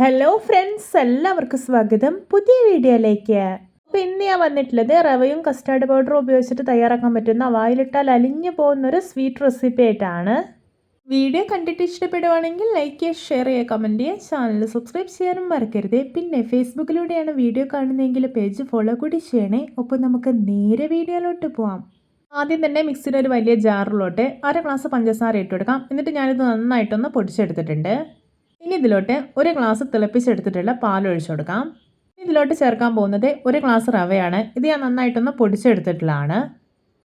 Hello friends എല്ലാവർക്കും സ്വാഗതം. പുതിയ വീഡിയോയിലേക്ക്. പിന്നെ ഞാൻ വന്നിട്ടുള്ളത് റവയും കസ്റ്റാർഡ് പൗഡറും ഉപയോഗിച്ചിട്ട് തയ്യാറാക്കാൻ പറ്റുന്ന വായിലിട്ടാൽ അലിഞ്ഞു പോകുന്ന ഒരു സ്വീറ്റ് റെസിപ്പി ആയിട്ടാണ്. വീഡിയോ കണ്ടിട്ട് ഇഷ്ടപ്പെടുവാണെങ്കിൽ ലൈക്ക് ചെയ്യുക ഷെയർ ചെയ്യുക കമന്റ് ചെയ്യുക. ചാനൽ സബ്സ്ക്രൈബ് ചെയ്യാനും മറക്കരുത്. പിന്നെ ഫേസ്ബുക്കിലൂടെയാണ് വീഡിയോ കാണുന്നതെങ്കിൽ പേജ് ഫോളോ കൂടി ചെയ്യണേ. ഒപ്പം നമുക്ക് നേരെ വീഡിയോയിലോട്ട് പോവാം. ആദ്യം തന്നെ മിക്സിയുടെ ഒരു വലിയ ജാറിലോട്ട് അര ഗ്ലാസ് പഞ്ചസാര ഇട്ട് കൊടുക്കാം. എന്നിട്ട് ഞാനിത് നന്നായിട്ടൊന്ന് പൊടിച്ചെടുത്തിട്ടുണ്ട്. ഇനി ഇതിലോട്ട് ഒരു ഗ്ലാസ് തിളപ്പിച്ചെടുത്തിട്ടുള്ള പാൽ ഒഴിച്ചു കൊടുക്കാം ഇതിലോട്ട് ചേർക്കാൻ പോകുന്നത് ഒരു ഗ്ലാസ് റവയാണ്. ഇത് ഞാൻ നന്നായിട്ടൊന്ന് പൊടിച്ചെടുത്തിട്ടുള്ളതാണ്.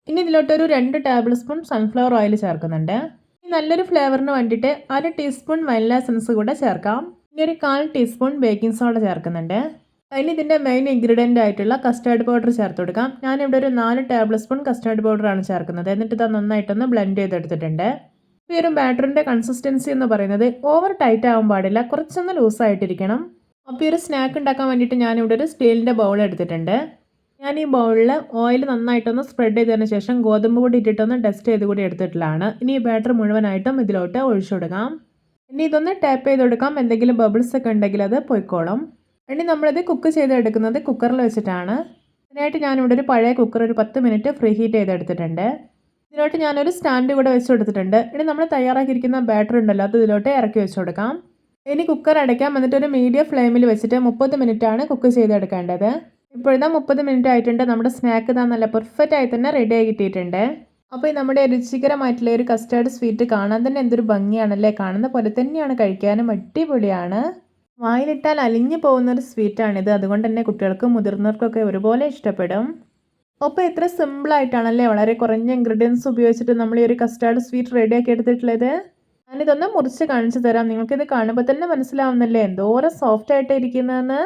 ഇനി ഇതിലോട്ട് ഒരു രണ്ട് ടേബിൾ സ്പൂൺ സൺഫ്ലവർ ഓയിൽ ചേർക്കുന്നുണ്ട്. നല്ലൊരു ഫ്ലേവറിന് വേണ്ടിയിട്ട് അര ടീസ്പൂൺ വനില എസൻസ് കൂടെ ചേർക്കാം. ഇനി ഒരു കാൽ ടീസ്പൂൺ ബേക്കിംഗ് സോഡ ചേർക്കുന്നുണ്ട്. അതിന് ഇതിന്റെ മെയിൻ ഇൻഗ്രീഡിയന്റ് ആയിട്ടുള്ള കസ്റ്റാർഡ് പൗഡർ ചേർത്ത് കൊടുക്കാം. ഞാനിവിടെ ഒരു നാല് ടേബിൾ സ്പൂൺ കസ്റ്റാർഡ് പൗഡറാണ് ചേർക്കുന്നത്. എന്നിട്ട് ഇത് നന്നായിട്ടൊന്ന് ബ്ലെൻഡ് ചെയ്തെടുത്തിട്ടുണ്ട്. ഈ ഒരു ബാറ്ററിന്റെ കൺസിസ്റ്റൻസി എന്ന് പറയുന്നത് ഓവർ ടൈറ്റ് ആവാൻ പാടില്ല. കുറച്ചൊന്ന് ലൂസായിട്ടിരിക്കണം അപ്പോൾ ഈ ഒരു സ്നാക്ക് ഉണ്ടാക്കാൻ വേണ്ടിയിട്ട് ഞാനിവിടെ ഒരു സ്റ്റീലിന്റെ ബൗൾ എടുത്തിട്ടുണ്ട്. ഞാൻ ഈ ബൗളിൽ ഓയിൽ നന്നായിട്ടൊന്ന് സ്പ്രെഡ് ചെയ്തതിന് ശേഷം ഗോതമ്പ് കൂടി ഇട്ടിട്ടൊന്ന് ടെസ്റ്റ് ചെയ്ത് കൂടി എടുത്തിട്ടുള്ളതാണ്. ഇനി ഈ ബാറ്റർ മുഴുവനായിട്ടും ഇതിലോട്ട് ഒഴിച്ചു കൊടുക്കാം. ഇനി ഇതൊന്ന് ടാപ്പ് ചെയ്ത് കൊടുക്കാം. എന്തെങ്കിലും ബബിൾസ് ഒക്കെ ഉണ്ടെങ്കിൽ അത് പൊയ്ക്കോളും. ഇനി നമ്മളിത് കുക്ക് ചെയ്തെടുക്കുന്നത് കുക്കറിൽ വെച്ചിട്ടാണ്. അതിനായിട്ട് ഞാനിവിടെ ഒരു പഴയ കുക്കർ ഒരു പത്ത് മിനിറ്റ് ഫ്രീ ഹീറ്റ് ചെയ്തെടുത്തിട്ടുണ്ട്. ഇതിലോട്ട് ഞാനൊരു സ്റ്റാൻഡ് ഇവിടെ വെച്ച് കൊടുത്തിട്ടുണ്ട്. ഇനി നമ്മൾ തയ്യാറാക്കിയിരിക്കുന്ന ബാറ്റർ ഉണ്ടല്ലോ അത് ഇതിലോട്ട് ഇറക്കി വെച്ച് കൊടുക്കാം. ഇനി കുക്കർ അടയ്ക്കാം. എന്നിട്ട് ഒരു മീഡിയം ഫ്ലെയിമിൽ വെച്ചിട്ട് മുപ്പത് ആണ് കുക്ക് ചെയ്തെടുക്കേണ്ടത്. ഇപ്പോഴിതാ മുപ്പത് മിനിറ്റ് ആയിട്ടുണ്ട്. നമ്മുടെ സ്നാക്ക് ഇതാ നല്ല പെർഫെക്റ്റ് ആയി തന്നെ റെഡി ആയി കിട്ടിയിട്ടുണ്ട്. അപ്പോൾ നമ്മുടെ രുചികരമായിട്ടുള്ള ഒരു കസ്റ്റാർഡ് സ്വീറ്റ് കാണാൻ തന്നെ എന്തൊരു ഭംഗിയാണല്ലേ? കാണുന്ന പോലെ തന്നെയാണ് കഴിക്കാനും അടിപൊളിയാണ്. വായിലിട്ടാൽ അലിഞ്ഞു പോകുന്ന ഒരു സ്വീറ്റാണിത് അതുകൊണ്ട് തന്നെ കുട്ടികൾക്കും മുതിർന്നവർക്കൊക്കെ ഒരുപോലെ ഇഷ്ടപ്പെടും. അപ്പോൾ സിമ്പിൾ സിമ്പിളായിട്ടാണല്ലേ വളരെ കുറഞ്ഞ ഇൻഗ്രീഡിയൻസ് ഉപയോഗിച്ചിട്ട് നമ്മൾ ഈ ഒരു കസ്റ്റാർഡ് സ്വീറ്റ് റെഡിയാക്കി എടുത്തിട്ടുള്ളത്? ഞാനിതൊന്ന് മുറിച്ച് കാണിച്ചു തരാം. നിങ്ങൾക്കിത് കാണുമ്പോൾ തന്നെ മനസ്സിലാവുന്നല്ലേ? എന്തോരം സോഫ്റ്റ് ആയിട്ട് ഇരിക്കുന്നതെന്ന്.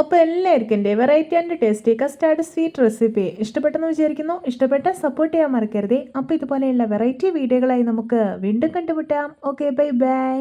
അപ്പോൾ എല്ലാവർക്കും എന്റെ variety and tasty custard sweet recipe ഇഷ്ടപ്പെട്ടെന്ന് വിചാരിക്കുന്നു. ഇഷ്ടപ്പെട്ട സപ്പോർട്ട് ചെയ്യാൻ മറക്കരുതേ. അപ്പോൾ ഇതുപോലെയുള്ള വെറൈറ്റി വീഡിയോകളായി നമുക്ക് വീണ്ടും കണ്ടുമുട്ടാം. Okay bye bye